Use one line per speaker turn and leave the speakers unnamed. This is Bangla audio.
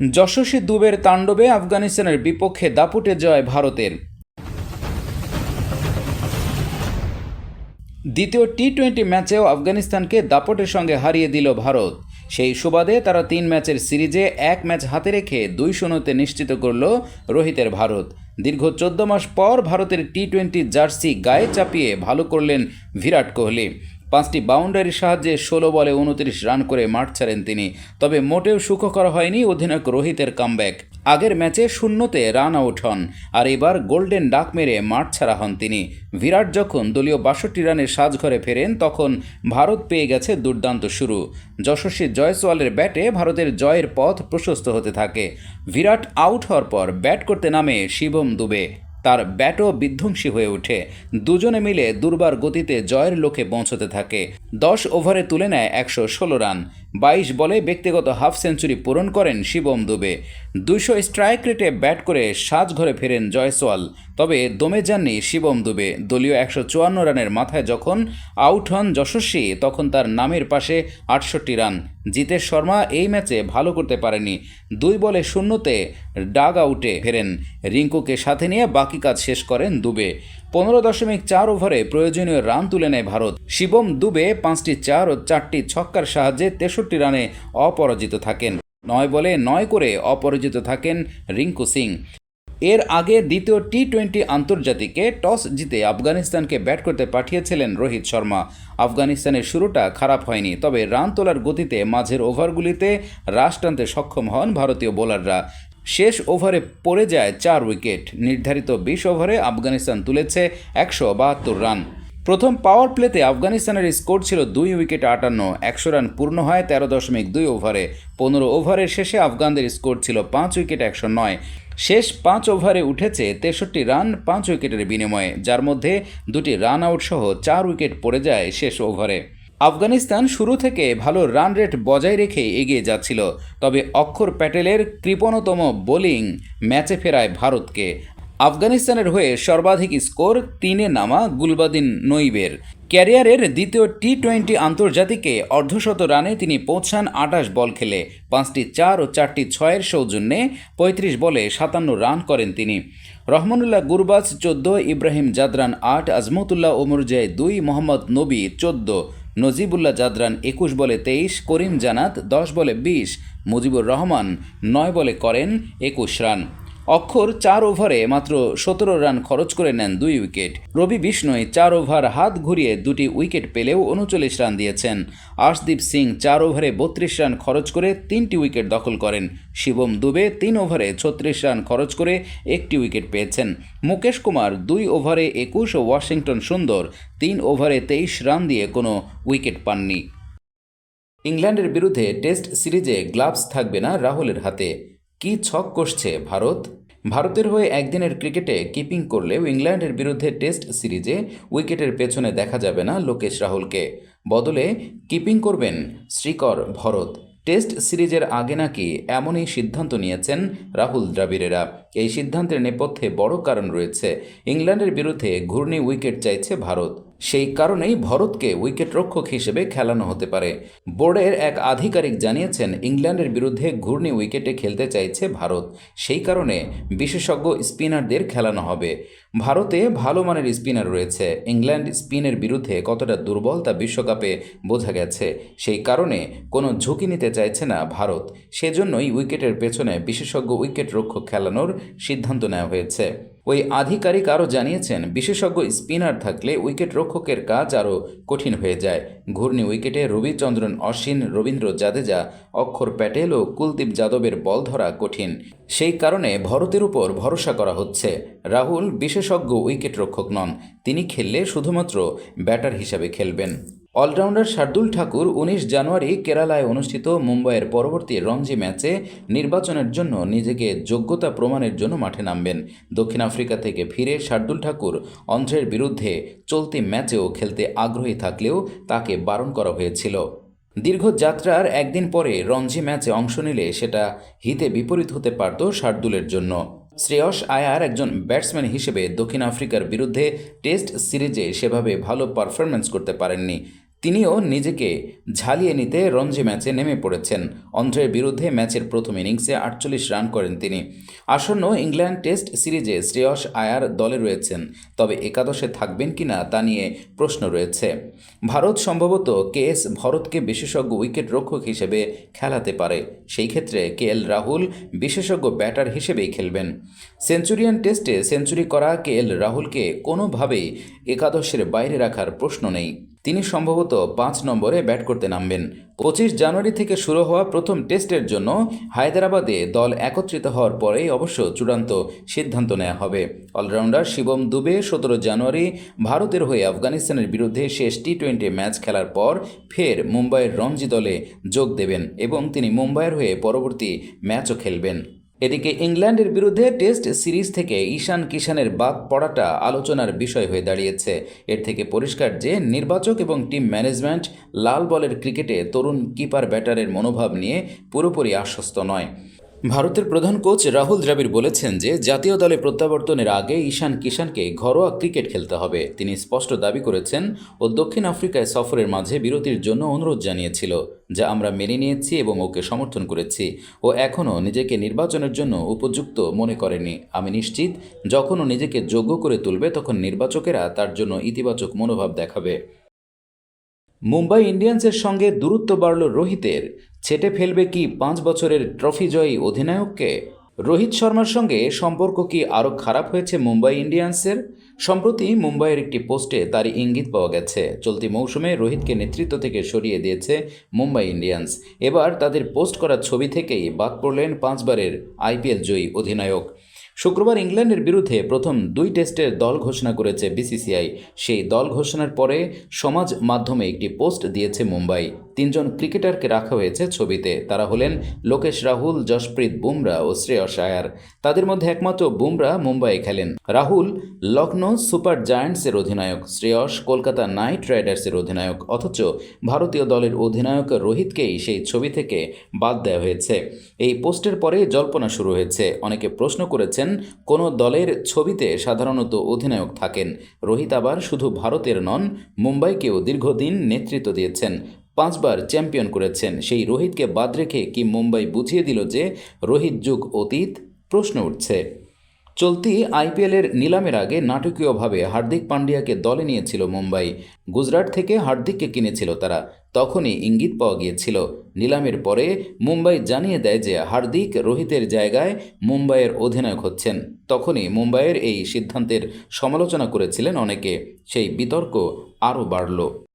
যশস্বী দুবের তাণ্ডবে আফগানিস্তানের বিপক্ষে দাপুটে জয় ভারতের। দ্বিতীয় টি টোয়েন্টি ম্যাচেও আফগানিস্তানকে দাপটের সঙ্গে হারিয়ে দিল ভারত। সেই সুবাদে তারা তিন ম্যাচের সিরিজে এক ম্যাচ হাতে রেখে দুই শূন্যতে নিশ্চিত করল রোহিতের ভারত। দীর্ঘ চোদ্দ মাস পর ভারতের টি টোয়েন্টি জার্সি গায়ে চাপিয়ে ভালো করলেন বিরাট কোহলি। পাঁচটি বাউন্ডারির সাহায্যে ষোলো বলে উনত্রিশ রান করে মাঠ ছাড়েন তিনি। তবে মোটেও সুখকর হয়নি অধিনায়ক রোহিতের কামব্যাক। আগের ম্যাচে শূন্যতে রান আউট হন, আর এবার গোল্ডেন ডাক মেরে মাঠ ছাড়া হন তিনি। বিরাট যখন দলীয় বাষট্টি রানের সাজঘরে ফেরেন, তখন ভারত পেয়ে গেছে দুর্দান্ত শুরু। যশস্বী জয়সওয়ালের ব্যাটে ভারতের জয়ের পথ প্রশস্ত হতে থাকে। বিরাট আউট হওয়ার পর ব্যাট করতে নামে শিবম দুবে। তার ব্যাটও বিধ্বংসী হয়ে ওঠে। দুজনে মিলে দুর্বার গতিতে জয়ের লোকে পৌঁছতে থাকে। দশ ওভারে তুলে নেয় একশো ষোলো রান। বাইশ বলে ব্যক্তিগত হাফ সেঞ্চুরি পূরণ করেন শিবম দুবে। দুইশো স্ট্রাইক রেটে ব্যাট করে সাজ ঘরে ফেরেন জয়সওয়াল। তবে দমে যাননি শিবম দুবে। দলীয় একশো চুয়ান্ন রানের মাথায় যখন আউট হন যশস্বী, তখন তার নামের পাশে আটষট্টি রান। জিতেশ শর্মা এই ম্যাচে ভালো করতে পারেনি। দুই বলে শূন্যতে ডাগ আউটে ফেরেন। রিঙ্কুকে সাথে নিয়ে বাকি কাজ শেষ করেন দুবে। পনেরো দশমিক চার ওভারে প্রয়োজনীয় রান তুলে নেয় ভারত। শিবম দুবে পাঁচটি চার ও চারটি ছক্কার সাহায্যে তেষট্টি রানে অপরাজিত থাকেন। নয় বলে নয় করে অপরাজিত থাকেন রিঙ্কু সিং। এর আগে দ্বিতীয় টি টোয়েন্টি আন্তর্জাতিকে টস জিতে আফগানিস্তানকে ব্যাট করতে পাঠিয়েছিলেন রোহিত শর্মা। আফগানিস্তানের শুরুটা খারাপ হয়নি, তবে রান তোলার গতিতে মাঝের ওভারগুলিতে রাশ টানতে সক্ষম হন ভারতীয় বোলাররা। শেষ ওভারে পড়ে যায় চার উইকেট। নির্ধারিত বিশ ওভারে আফগানিস্তান তুলেছে একশো বাহাত্তর রান। প্রথম পাওয়ার প্লেতে আফগানিস্তানের স্কোর ছিল দুই উইকেট আটান্ন, একশো রান পূর্ণ হয় তেরো দশমিক দুই ওভারে। পনেরো ওভারের শেষে আফগানদের স্কোর ছিল পাঁচ উইকেট একশো নয়। শেষ পাঁচ ওভারে উঠেছে তেষট্টি রান পাঁচ উইকেটের বিনিময়ে, যার মধ্যে দুটি রান আউট সহ চার উইকেট পড়ে যায় শেষ ওভারে। আফগানিস্তান শুরু থেকে ভালো রান রেট বজায় রেখে এগিয়ে যাচ্ছিল। তবে অক্ষর প্যাটেলের কৃপণতম বোলিং ম্যাচে ফেরায় ভারতকে। আফগানিস্তানের হয়ে সর্বাধিক স্কোর তিনে নামা গুলবাদিন নইবের। ক্যারিয়ারের দ্বিতীয় টি টোয়েন্টি আন্তর্জাতিকে অর্ধশত রানে তিনি পৌঁছান আটাশ বল খেলে। পাঁচটি চার ও চারটি ছয়ের সৌজন্যে পঁয়ত্রিশ বলে সাতান্ন রান করেন তিনি। রহমানুল্লাহ গুরবাজ চোদ্দ, ইব্রাহিম জাদরান আট, আজমতুল্লাহ ওমরজাই দুই, মোহাম্মদ নবী চোদ্দ। নজিবুল্লাহ জাদরান একুশ বলে তেইশ, করিম জানাত দশ বলে বিশ, মুজিবুর রহমান নয় বলে করেন একুশ রান। অক্ষর চার ওভারে মাত্র সতেরো রান খরচ করে নেন দুই উইকেট। রবি বিষ্ণয় চার ওভার হাত ঘুরিয়ে দুটি উইকেট পেলেও উনচল্লিশ রান দিয়েছেন। আশদীপ সিং চার ওভারে বত্রিশ রান খরচ করে তিনটি উইকেট দখল করেন। শিবম দুবে তিন ওভারে ছত্রিশ রান খরচ করে একটি উইকেট পেয়েছেন। মুকেশ কুমার দুই ওভারে একুশ ও ওয়াশিংটন সুন্দর তিন ওভারে তেইশ রান দিয়ে কোনো উইকেট পাননি। ইংল্যান্ডের বিরুদ্ধে টেস্ট সিরিজে গ্লাভস থাকবে না রাহুলের হাতে। কি ছক কষছে ভারত? ভারতের হয়ে একদিনের ক্রিকেটে কিপিং করলেও ইংল্যান্ডের বিরুদ্ধে টেস্ট সিরিজে উইকেটের পেছনে দেখা যাবে না লোকেশ রাহুলকে। বদলে কিপিং করবেন শ্রীকর ভরত। টেস্ট সিরিজের আগে নাকি এমনই সিদ্ধান্ত নিয়েছেন রাহুল দ্রাবিড়েরা। এই সিদ্ধান্তের নেপথ্যে বড় কারণ রয়েছে। ইংল্যান্ডের বিরুদ্ধে ঘূর্ণি উইকেট চাইছে ভারত। সেই কারণেই ভরতকে উইকেট রক্ষক হিসেবে খেলানো হতে পারে। বোর্ডের এক আধিকারিক জানিয়েছেন, ইংল্যান্ডের বিরুদ্ধে ঘূর্ণি উইকেটে খেলতে চাইছে ভারত। সেই কারণে বিশেষজ্ঞ স্পিনারদের খেলানো হবে। ভারতে ভালো মানের স্পিনার রয়েছে। ইংল্যান্ড স্পিনের বিরুদ্ধে কতটা দুর্বল তা বিশ্বকাপে বোঝা গেছে। সেই কারণে কোনো ঝুঁকি নিতে চাইছে না ভারত। সেজন্যই উইকেটের পেছনে বিশেষজ্ঞ উইকেট রক্ষক খেলানোর সিদ্ধান্ত নেওয়া হয়েছে। ওই আধিকারিক আরও জানিয়েছেন, বিশেষজ্ঞ স্পিনার থাকলে উইকেট রক্ষকের কাজ আরও কঠিন হয়ে যায়। ঘূর্ণি উইকেটে রবিচন্দ্রন, অশ্বিন, রবীন্দ্র জাদেজা, অক্ষর প্যাটেল ও কুলদীপ যাদবের বল ধরা কঠিন। সেই কারণে ভরতের উপর ভরসা করা হচ্ছে। রাহুল বিশেষজ্ঞ উইকেট রক্ষক নন, তিনি খেললে শুধুমাত্র ব্যাটার হিসাবে খেলবেন। অলরাউন্ডার শার্দুল ঠাকুর উনিশ জানুয়ারি কেরালায় অনুষ্ঠিত মুম্বাইয়ের পরবর্তী রঞ্জি ম্যাচে নির্বাচনের জন্য নিজেকে যোগ্যতা প্রমাণের জন্য মাঠে নামবেন। দক্ষিণ আফ্রিকা থেকে ফিরে শার্দুল ঠাকুর অন্ধ্রের বিরুদ্ধে চলতি ম্যাচেও খেলতে আগ্রহী থাকলেও তাকে বারণ করা হয়েছিল। দীর্ঘ যাত্রার একদিন পরে রঞ্জি ম্যাচে অংশ নিলে সেটা হিতে বিপরীত হতে পারত শার্দুলের জন্য। শ্রেয়স আয়ার একজন ব্যাটসম্যান হিসেবে দক্ষিণ আফ্রিকার বিরুদ্ধে টেস্ট সিরিজে সেভাবে ভালো পারফরম্যান্স করতে পারেননি। তিনিও নিজেকে ঝালিয়ে নিতে রঞ্জি ম্যাচে নেমে পড়েছেন। অন্ধ্রের বিরুদ্ধে ম্যাচের প্রথম ইনিংসে আটচল্লিশ রান করেন তিনি। আসন্ন ইংল্যান্ড টেস্ট সিরিজে শ্রেয়স আয়ার দলে রয়েছেন, তবে একাদশে থাকবেন কিনা তা নিয়ে প্রশ্ন রয়েছে। ভারত সম্ভবত কে এস ভরতকে বিশেষজ্ঞ উইকেট রক্ষক হিসেবে খেলাতে পারে। সেই ক্ষেত্রে কে এল রাহুল বিশেষজ্ঞ ব্যাটার হিসেবেই খেলবেন। সেঞ্চুরিয়ান টেস্টে সেঞ্চুরি করা কে এল রাহুলকে কোনোভাবেই একাদশের বাইরে রাখার প্রশ্ন নেই। তিনি সম্ভবত পাঁচ নম্বরে ব্যাট করতে নামবেন। পঁচিশ জানুয়ারি থেকে শুরু হওয়া প্রথম টেস্টের জন্য হায়দ্রাবাদে দল একত্রিত হওয়ার পরেই অবশ্য চূড়ান্ত সিদ্ধান্ত নেওয়া হবে। অলরাউন্ডার শিবম দুবে সতেরো জানুয়ারি ভারতের হয়ে আফগানিস্তানের বিরুদ্ধে শেষ টি টোয়েন্টি ম্যাচ খেলার পর ফের মুম্বাইয়ের রঞ্জি দলে যোগ দেবেন এবং তিনি মুম্বাইয়ের হয়ে পরবর্তী ম্যাচও খেলবেন। এদিকে ইংল্যান্ডের বিরুদ্ধে টেস্ট সিরিজ থেকে ঈশান কিষানের বাদ পড়াটা আলোচনার বিষয় হয়ে দাঁড়িয়েছে। এর থেকে পরিষ্কার যে নির্বাচক এবং টিম ম্যানেজমেন্ট লাল বলের ক্রিকেটে তরুণ কিপার ব্যাটারের মনোভাব নিয়ে পুরোপুরি আশ্বস্ত নয়। ভারতের প্রধান কোচ রাহুল দ্রাবিড় বলেছেন যে, জাতীয় দলে প্রত্যাবর্তনের আগে ঈশান কিষানকে ঘরোয়া ক্রিকেট খেলতে হবে। তিনি স্পষ্ট দাবি করেছেন, ও দক্ষিণ আফ্রিকায় সফরের মাঝে বিরতির জন্য অনুরোধ জানিয়েছিল, যা আমরা মেনে নিয়েছি এবং ওকে সমর্থন করেছি, ও এখনও নিজেকে নির্বাচনের জন্য উপযুক্ত মনে করেনি। আমি নিশ্চিত যখন ও নিজেকে যোগ্য করে তুলবে, তখন নির্বাচকেরা তার জন্য ইতিবাচক মনোভাব দেখাবে। মুম্বাই ইন্ডিয়ান্সের সঙ্গে দূরত্ব বাড়ল রোহিতের। ছেটে ফেলবে কি পাঁচ বছরের ট্রফি জয়ী অধিনায়ককে? রোহিত শর্মার সঙ্গে সম্পর্ক কি আরও খারাপ হয়েছে মুম্বাই ইন্ডিয়ান্সের? সম্প্রতি মুম্বাইয়ের একটি পোস্টে তারই ইঙ্গিত পাওয়া গেছে। চলতি মৌসুমে রোহিতকে নেতৃত্ব থেকে সরিয়ে দিয়েছে মুম্বাই ইন্ডিয়ান্স। এবার তাদের পোস্ট করা ছবি থেকেই বাদ পড়লেন পাঁচবারের আইপিএল জয়ী অধিনায়ক। শুক্রবার ইংল্যান্ডের বিরুদ্ধে প্রথম দুই টেস্টের দল ঘোষণা করেছে বিসিসিআই। সেই দল ঘোষণার পরে সমাজ মাধ্যমে একটি পোস্ট দিয়েছে মুম্বাই। তিনজন ক্রিকেটারকে রাখা হয়েছে ছবিতে। তারা হলেন লোকেশ রাহুল, যশপ্রীত বুমরা ও শ্রেয়স আয়ার। তাদের মধ্যে একমাত্র বুমরা মুম্বাইয়ে খেলেন। রাহুল লখনৌ সুপার জায়ান্টসের অধিনায়ক, শ্রেয়স কলকাতা নাইট রাইডার্সের অধিনায়ক, অথচ ভারতীয় দলের অধিনায়ক রোহিতকেই সেই ছবি থেকে বাদ দেওয়া হয়েছে। এই পোস্টের পরে জল্পনা শুরু হয়েছে। অনেকে প্রশ্ন করেছেন, কোনো দলের ছবিতে সাধারণত অধিনায়ক থাকেন? রোহিত আবার শুধু ভারতের নন, মুম্বাইকেও দীর্ঘদিন নেতৃত্ব দিয়েছেন। পাঁচবার চ্যাম্পিয়ন করেছেন। সেই রোহিতকে বাদ রেখে কি মুম্বাই বুঝিয়ে দিল যে রোহিত যুগ অতীত? প্রশ্ন উঠছে। চলতি আইপিএলের নিলামের আগে নাটকীয়ভাবে হার্দিক পান্ডিয়াকে দলে নিয়েছিল মুম্বাই। গুজরাট থেকে হার্দিককে কিনেছিল তারা। তখনই ইঙ্গিত পাওয়া গিয়েছিল। নিলামের পরে মুম্বাই জানিয়ে দেয় যে হার্দিক রোহিতের জায়গায় মুম্বাইয়ের অধিনায়ক হচ্ছেন। তখনই মুম্বাইয়ের এই সিদ্ধান্তের সমালোচনা করেছিলেন অনেকে। সেই বিতর্ক আরও বাড়ল।